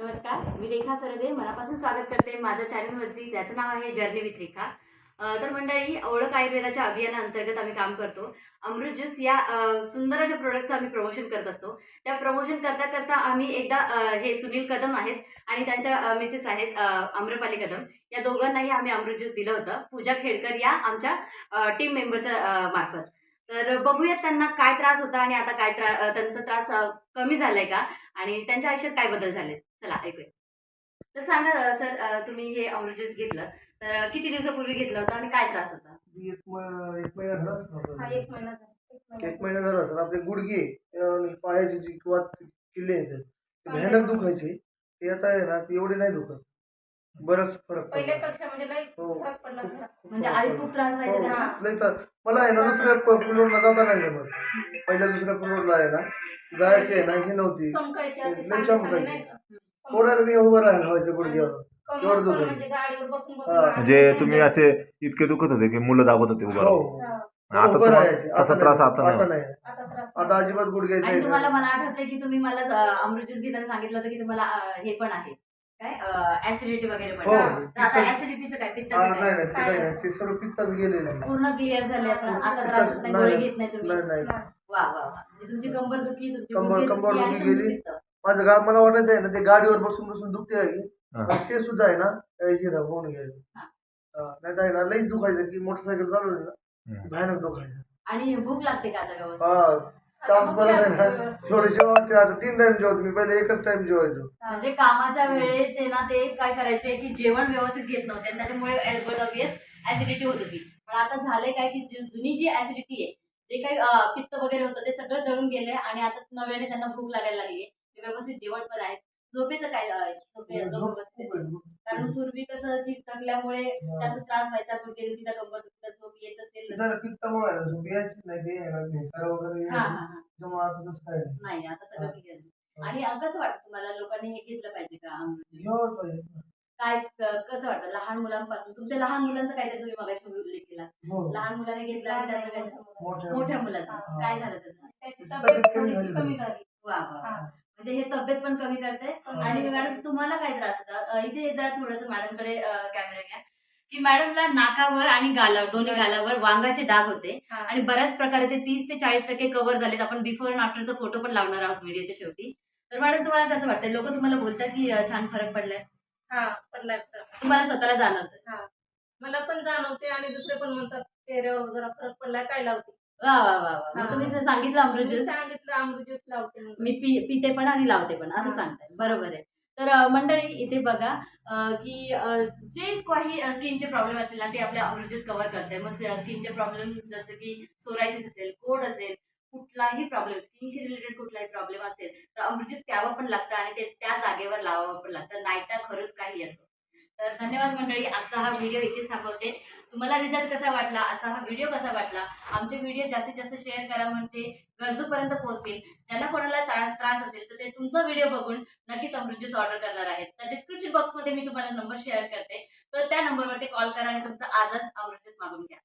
नमस्कार मी रेखा सरदे मनापासून स्वागत करते माझ्या चॅनलवरती त्याचं नाव आहे जर्नी विथ रेखा तर मंडळी ओळख आयुर्वेदाच्या अभियानाअंतर्गत आम्ही काम करतो. अमृत ज्यूस या सुंदर अशा प्रोडक्टचं आम्ही प्रमोशन करत असतो. त्या प्रमोशन करता करता आम्ही एकदा हे सुनील कदम आहेत आणि त्यांच्या मिसेस आहेत आम्रपाली कदम. या दोघांनाही आम्ही अमृत ज्यूस दिलं होतं. पूजा खेडकर या आमच्या टीम मेंबरच्या मार्फत. तर बघूयात त्यांना काय त्रास होता आणि आता काय त्रा अ, त्यांचा त्रास कमी झालाय का? आणि त्यांच्या आयुष्यात काय बदल झाले चला ऐकूया. तर सांगा सर तुम्ही हे अमृत ज्यूस घेतलं तर किती दिवसापूर्वी घेतलं होतं आणि काय त्रास होता? एक म- एक महिना झाला असेल हा आपल्याला. एक महिना झाला. एक महिना एक महिना झाला असेल आपले गुडघे अं, पायाचे जे किंवा किल्ले आहेत ते भयानक दुखायचे. ते आता आहे ना ते एवढे नाही दुखत. बराच फरक पडला. पहिल्यापेक्षा म्हणजे लई हो. फरक पडला खूप- जरा. खूप म्हणजे फरक आधी पडला. खूप त्रास व्हायचा हो, त्यांना लई त्रास. मला आहे ना दुसऱ्या प- जाता नाही जमत पहिल्या दुसऱ्या फ्लोअरला आहे ना जायची आहे ना ही नव्हती चमकायची अशी लई सांडी चमकायची. सांडी नाही का? पोराला मी उभं राहायला व्हायचं गुडघ्यावर कमर एवढं पण दुखायचं. म्हणजे गाडीवर बसून बसून हा. राहत म्हणजे. तुम्ही असे इतके दुखत होते की मुलं दाबत होते उभं हो राहून. हा. आता उभं तुम्हाला राहायचे. तसा आता त्रास नाही. आता नाही आता होत. नाही आता त्रास आता अजिबात आणि तुम्हाला ना. मला आठवतंय की तुम्ही मला अमृत ज्यूस घेताना सांगितलं होतं की तुम्हाला अ, हे पण आहे काय ऍसिडिटी वगैरे पण हो. आहे. तर आता पित्त- ऍसिडिटीचं काय हा, पित्ताचं नाही काय नाही ते काही नाही ते सर्व पित्ताच गेलेलं आहे पूर्ण क्लिअर झाले आता आता पित्ताचं- त्रास होत नाही नाही, गोळी नाही. घेत नाही तुम्ही नाही नाही नाही. वा वा वा म्हणजे तुमची कंबर दुखी तुमची कंबर- गुडघे कंबर दुखी आणि दुखी तुमचं गेली. पित्त. माझं गाव मला वाटायचं आहे ना ते गाडीवर बसून बसून दुखते आहे की हा. पण ते सुद्धा आहे ना अं, हे होऊन गेलं हा. नाही तर आहे ना लईच दुखायचं की मोटरसायकल चालवली ना हम्म. भयानक दुखायचं आणि भूक लागते का आता व्यवस्थित हा आता बरं आहे ना. थोडे जेवण आता तीन टाइम जेवतो मी. पहिले एकच टाइम जेवायचो. म्हणजे कामाच्या वेळेत ते ना ते काय करायचे की जेवण व्यवस्थित घेत नव्हते आणि त्याच्यामुळे ऍसिडिटी होत होती. पण आता झालंय काय की जी- जुनी जी ऍसिडिटी आहे जे काही अं, पित्त वगैरे होतं ते सगळं जळून गेले आणि आता नव्याने त्यांना भूक लागायला लागली ते व्यवस्थित जेवण पण आहे झोपेचं काय अं, झोपे झोप व्यवस्थित आहे. आहे. कारण पूर्वी कसं की थकल्यामुळे जास्त त्रास व्हायचा गुडघेदुखीचा कंबर झोप येत असेल तिथं पित्तामुळे आहे. ना झोप यायची नाही ते वगैरे हा यायचं. हा हा. आता तसं काय नाही. नाही आता सगळं हा. क्लिअर आणि अं, कसं वाटतं तुम्हाला? लोकांनी हे घेतलं पाहिजे का अमृत juice? जेवण पाहिजे काय क- कसं वाटतं? लहान मुलांपासून तुमच्या लहान मुलांचा काहीतरी तुम्ही मगाशी उल्लेख केला. हो. लहान मुलाने घेतलं आणि त्याचं काय मोठ्या मोठ्या मुलाचं. हा. काय झालं त्याचं? त्याची तब्येत तब्येत कमी थोडीशी झाली. कमी झाली. वा वा हा. म्हणजे हे तब्येत पण कमी करते आणि. मॅडम तुम्हाला काय त्रास होता? अ, इथे जरा थोडस मॅडमकडे कॅमेरा घ्या. की मॅडमला नाकावर आणि गालावर दोन्ही गालावर वांगाचे डाग होते. आणि बऱ्याच प्रकारे ते तीस ते चाळीस टक्के कव्हर झालेत. आपण बिफोर अँड आफ्टरचा फोटो पण लावणार आहोत व्हिडिओच्या शेवटी. तर मॅडम तुम्हाला कसं वाटतं लोक तुम्हाला बोलतात की छान फरक पडलाय. हा. तुम्हाला स्वतःला जाणवतं. मला पण जाणवते आणि दुसरे पण म्हणतात चेहऱ्यावर जरा फरक पडलाय काय लावते? वा वा वा वा. तुम्ही सांगितलं अमृत ज्यूस सांगितलं अमृत ज्यूस लावते. मी पिते पण आणि लावते पण असं. सांगताय. बरोबर आहे. तर मंडळी इथे बघा की जे काही स्किनचे प्रॉब्लेम असतील ना ते आपल्या अमृजेस कव्हर करते मग स्किनचे प्रॉब्लेम जसं की सोरायसिस असेल कोड असेल कुठलाही प्रॉब्लेम स्किनशी रिलेटेड कुठलाही प्रॉब्लेम असेल तर अमृजेस घ्यावं पण लागतं आणि ते त्या जागेवर लावावं पण लागतं. नाईटा खरंच काही असो तर धन्यवाद मंडळी आजचा हा व्हिडिओ इथे थांबवते. तुम्हाला रिझल्ट कसा वाटला? आजचा हा व्हिडिओ कसा वाटला? आमचे व्हिडिओ जास्तीत जास्त शेअर करा म्हणजे गरजूपर्यंत पोहोचतील. ज्यांना कोणाला त्रास असेल तर ते तुमचा व्हिडिओ बघून नक्कीच अमृत ऑर्डर करणार आहेत. तर डिस्क्रिप्शन बॉक्समध्ये मी तुम्हाला नंबर शेअर करते. तर त्या नंबरवरती कॉल करा आणि तुमचा आजच अमृत मागून घ्या.